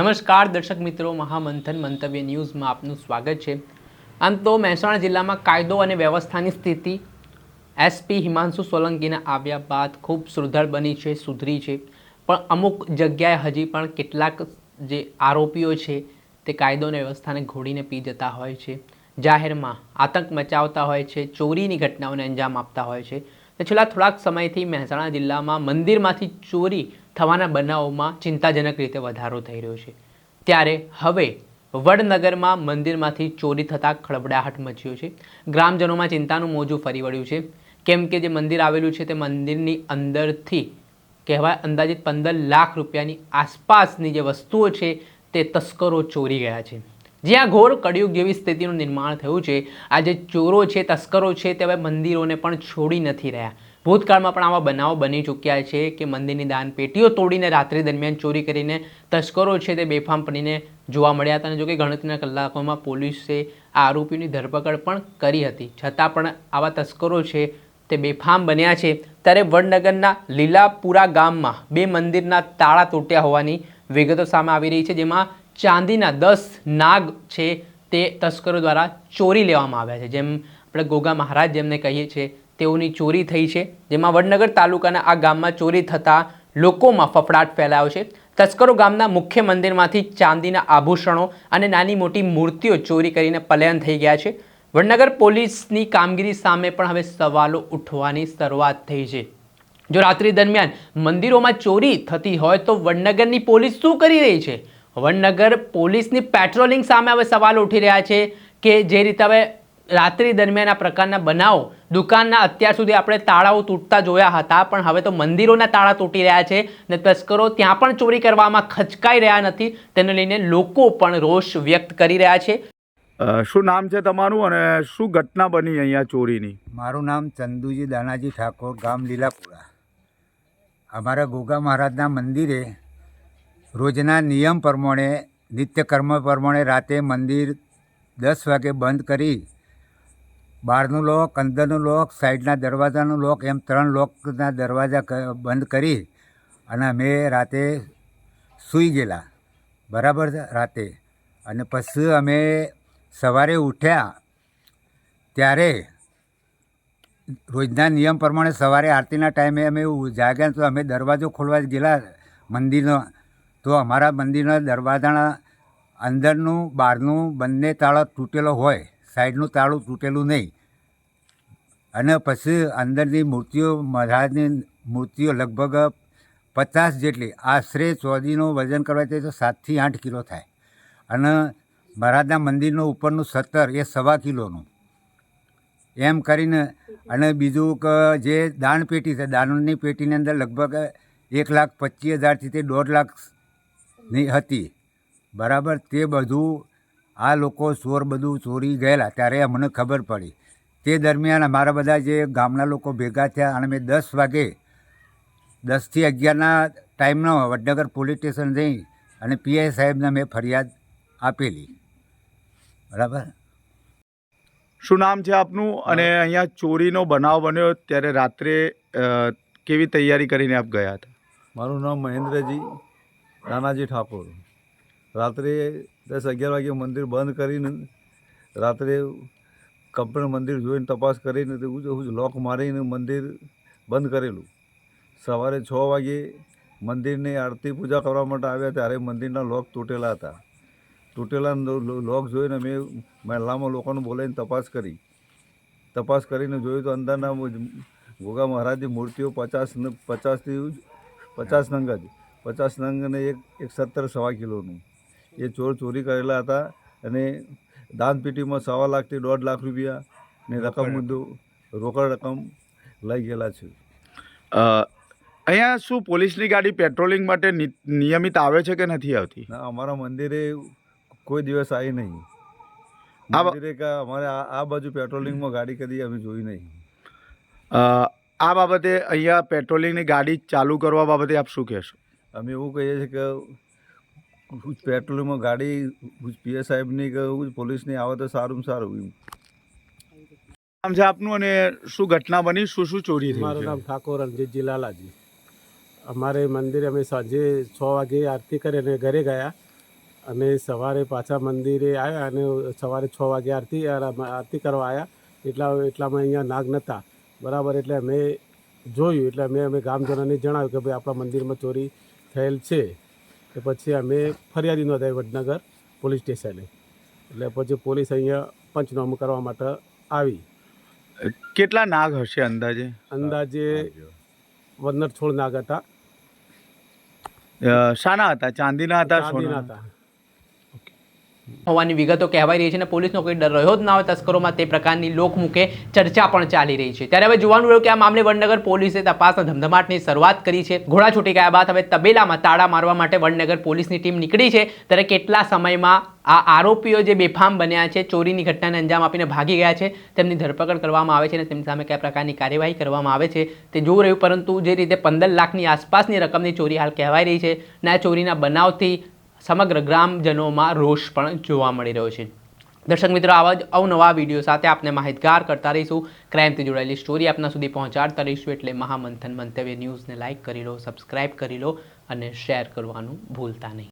નમસ્કાર દર્શક મિત્રો, મહામંથન મંતવ્ય ન્યૂઝમાં આપનું સ્વાગત છે. આમ તો મહેસાણા જિલ્લામાં કાયદો અને વ્યવસ્થાની સ્થિતિ એસપી હિમાંશુ સોલંકીના આવ્યા બાદ ખૂબ સુદૃઢ બની છે, સુધરી છે. પણ અમુક જગ્યાએ હજી પણ કેટલાક જે આરોપીઓ છે, તે કાયદો અને વ્યવસ્થાને ઘોડીને પી જતા હોય છે. જાહેરમાં આતંક મચાવતા હોય છે, ચોરીની ઘટનાઓને અંજામ આપતા હોય છે. છેલ્લા થોડાક સમયથી મહેસાણા જિલ્લામાં મંદિરમાંથી ચોરી થવાના બનાવોમાં ચિંતાજનક રીતે વધારો થઈ રહ્યો છે. ત્યારે હવે વડનગરમાં મંદિરમાંથી ચોરી થતાં ખળબડાહટ મચ્યો છે. ગ્રામજનોમાં ચિંતાનું મોજું ફરી વળ્યું છે. કેમ કે જે મંદિર આવેલું છે તે મંદિરની અંદરથી કહેવાય અંદાજિત પંદર લાખ રૂપિયાની આસપાસની જે વસ્તુઓ છે તે તસ્કરો ચોરી ગયા છે. જ્યાં ઘોર કળિયુગ જેવી સ્થિતિનું નિર્માણ થયું છે. આ જે ચોરો છે, તસ્કરો છે તે હવે મંદિરોને પણ છોડી નથી રહ્યા. ભૂતકાળમાં પણ આવા બનાવો બની ચૂક્યા છે કે મંદિરની દાન પેટીઓ તોડીને રાત્રિ દરમિયાન ચોરી કરીને તસ્કરો છે તે બેફામ પડીને જોવા મળ્યા હતા અને જોકે ગણતરીના કલાકોમાં પોલીસે આ આરોપીની ધરપકડ પણ કરી હતી. છતાં પણ આવા તસ્કરો છે તે બેફામ બન્યા છે. ત્યારે વડનગરના લીલાપુરા ગામમાં બે મંદિરના તાળા તૂટ્યા હોવાની વિગતો સામે આવી રહી છે, જેમાં ચાંદીના દસ નાગ છે તે તસ્કરો દ્વારા ચોરી લેવામાં આવ્યા છે. જેમ આપણે ગોગા મહારાજ જેમને કહીએ છીએ તેઓની ચોરી થઈ છે, જેમાં વડનગર તાલુકાના આ ગામમાં ચોરી થતાં લોકોમાં ફફડાટ ફેલાયો છે. તસ્કરો ગામના મુખ્ય મંદિરમાંથી ચાંદીના આભૂષણો અને નાની મોટી મૂર્તિઓ ચોરી કરીને પલાયન થઈ ગયા છે. વડનગર પોલીસની કામગીરી સામે પણ હવે સવાલો ઉઠવાની શરૂઆત થઈ છે. જો રાત્રિ દરમિયાન મંદિરોમાં ચોરી થતી હોય તો વડનગરની પોલીસ શું કરી રહી છે? વડનગર પોલીસની પેટ્રોલિંગ સામે હવે સવાલ ઉઠી રહ્યા છે કે જે રીતે હવે રાત્રિ દરમિયાન આ પ્રકારના બનાવો દુકાનના અત્યાર સુધી આપણે તાળાઓ તૂટતા જોયા હતા પણ હવે તો મંદિરોના તાળા તૂટી રહ્યા છે ને તસ્કરો ત્યાં પણ ચોરી કરવામાં ખચકાઈ રહ્યા નથી તેને લઈને લોકો પણ રોષ વ્યક્ત કરી રહ્યા છે. શું નામ છે તમારું અને શું ઘટના બની અહીંયા ચોરીની? મારું નામ ચંદુજી દાનાજી ઠાકોર ગામ લીલાપુરા. અમારા ગોગા મહારાજના મંદિરે રોજના નિયમ પ્રમાણે નિત્યકર્મ પ્રમાણે રાતે મંદિર દસ વાગે બંધ કરી બહારનું લોક, અંદરનું લોક, સાઈડના દરવાજાનું લોક, એમ ત્રણ લોકના દરવાજા બંધ કરી અને અમે રાતે સૂઈ ગયેલા. બરાબર રાતે. અને પછી અમે સવારે ઉઠ્યા ત્યારે રોજના નિયમ પ્રમાણે સવારે આરતીના ટાઈમે અમે જાગ્યા તો અમે દરવાજો ખોલવા ગયેલા મંદિરનો. તો અમારા મંદિરના દરવાજાના અંદરનું, બહારનું બંને તાળા તૂટેલો હોય. સાઈડનું તાળું તૂટેલું નહીં. અને પછી અંદરની મૂર્તિઓ, મહારાજની મૂર્તિઓ લગભગ પચાસ જેટલી. આશરે ચોદીનું વજન કરવા જાય તો સાતથી આઠ કિલો થાય. અને મહારાજના મંદિરનું ઉપરનું સત્તર એ સવા કિલોનું. એમ કરીને અને બીજું કે જે દાન પેટી છે, દાનની પેટીની અંદર લગભગ એક લાખ પચીસ હજારથી તે દોઢ લાખની હતી. બરાબર? તે બધું આ લોકો ચોર બધું ચોરી ગયેલા ત્યારે અમને ખબર પડી. તે દરમિયાન અમારા બધા જે ગામના લોકો ભેગા થયા અને મેં દસ વાગે દસથી અગિયારના ટાઈમનો વડનગર પોલીસ સ્ટેશન જઈ અને પીઆઈ સાહેબને મેં ફરિયાદ આપેલી. બરાબર? શું નામ છે આપનું? અને અહીંયા ચોરીનો બનાવ બન્યો ત્યારે રાત્રે કેવી તૈયારી કરીને આપ ગયા હતા? મારું નામ મહેન્દ્રજી નાનાજી ઠાકોર. રાત્રે દસ અગિયાર વાગે મંદિર બંધ કરીને રાત્રે કમ્પ્લેટ મંદિર જોઈને તપાસ કરીને લોક મારીને મંદિર બંધ કરેલું. સવારે છ વાગે મંદિરની આરતી પૂજા કરવા માટે આવ્યા ત્યારે મંદિરના લોક તૂટેલા હતા. તૂટેલા લોક જોઈને મેં મહેલામાં લોકોને બોલાવીને તપાસ કરી. તપાસ કરીને જોયું તો અંદરના ગોગા મહારાજની મૂર્તિઓ પચાસ પચાસથી પચાસ નંગ જ. પચાસ નંગ અને એક એક સત્તર સવા કિલોનું. એ ચોર ચોરી કરેલા હતા અને દાનપેટીમાં સવા લાખથી દોઢ લાખ રૂપિયા ને રકમ મુદ્દો રોકડ રકમ લઈ ગયેલા છે. અહીંયા શું પોલીસની ગાડી પેટ્રોલિંગ માટે નિયમિત આવે છે કે નથી આવતી? ના અમારા મંદિરે કોઈ દિવસ આવી નહીં. મંદિરે કે અમારે આ આ બાજુ પેટ્રોલિંગમાં ગાડી કદી અમે જોઈ નહીં. આ બાબતે અહીંયા પેટ્રોલિંગની ગાડી ચાલુ કરવા બાબતે આપ શું કહેશો? અમે એવું કહીએ છીએ કે હું જ પેટ્રોલિંગમાં ગાડી પીએ સાહેબની કે હું જ પોલીસની આવે તો સારું સારું એમ. નામ છે આપનું અને શું ઘટના બની? શું શું ચોરી થઈ? મારું નામ ઠાકોર રણજીતજી લાલાજી. અમારે મંદિરે અમે સાંજે છ વાગે આરતી કરી અને ઘરે ગયા. અને સવારે પાછા મંદિરે આવ્યા અને સવારે છ વાગે આરતી આરતી કરવા આવ્યા. એટલા એટલામાં અહીંયા નાગ નહોતા બરાબર એટલે અમે જોયું એટલે અમે અમે ગામજનોને જણાવ્યું કે ભાઈ આપણા મંદિરમાં ચોરી થયેલ છે. તો પછી અમે ફરિયાદી નોંધાવી વડનગર પોલીસ સ્ટેશને. એટલે પછી પોલીસ અહીંયા પંચનામું કરવા માટે આવી. કેટલા નાગ હશે અંદાજે? અંદાજે વનર છોડ નાગ હતા. શાના હતા? ચાંદીના હતા સોના હતા. હોવાની વિગતો કહેવાઈ રહી છે અને પોલીસનો કોઈ ડર રહ્યો જ ના હોય તસ્કરોમાં તે પ્રકારની લોકમુખે ચર્ચા પણ ચાલી રહી છે. ત્યારે હવે જોવાનું રહ્યું કે આ મામલે વડનગર પોલીસે તપાસના ધમધમાટની શરૂઆત કરી છે. ઘોડા છૂટી ગયા બાદ હવે તબેલામાં તાળા મારવા માટે વડનગર પોલીસની ટીમ નીકળી છે. ત્યારે કેટલા સમયમાં આ આરોપીઓ જે બેફામ બન્યા છે, ચોરીની ઘટનાને અંજામ આપીને ભાગી ગયા છે, તેમની ધરપકડ કરવામાં આવે છે અને તેમની સામે કયા પ્રકારની કાર્યવાહી કરવામાં આવે છે તે જોવું રહ્યું. પરંતુ જે રીતે પંદર લાખની આસપાસની રકમની ચોરી હાલ કહેવાઈ રહી છે અને આ ચોરીના બનાવથી સમગ્ર ગ્રામજનોમાં રોષ પણ જોવા મળી રહ્યો છે. દર્શક મિત્રો, આવા જ અવનવા વીડિયો સાથે આપને માહિતગાર કરતા રહીશું. ક્રાઇમથી જોડાયેલી સ્ટોરી આપના સુધી પહોંચાડતા રહીશું એટલે મહામંથન મંતવ્ય ન્યૂઝને લાઇક કરી લો, સબસ્ક્રાઇબ કરી લો અને શેર કરવાનું ભૂલતા નહીં.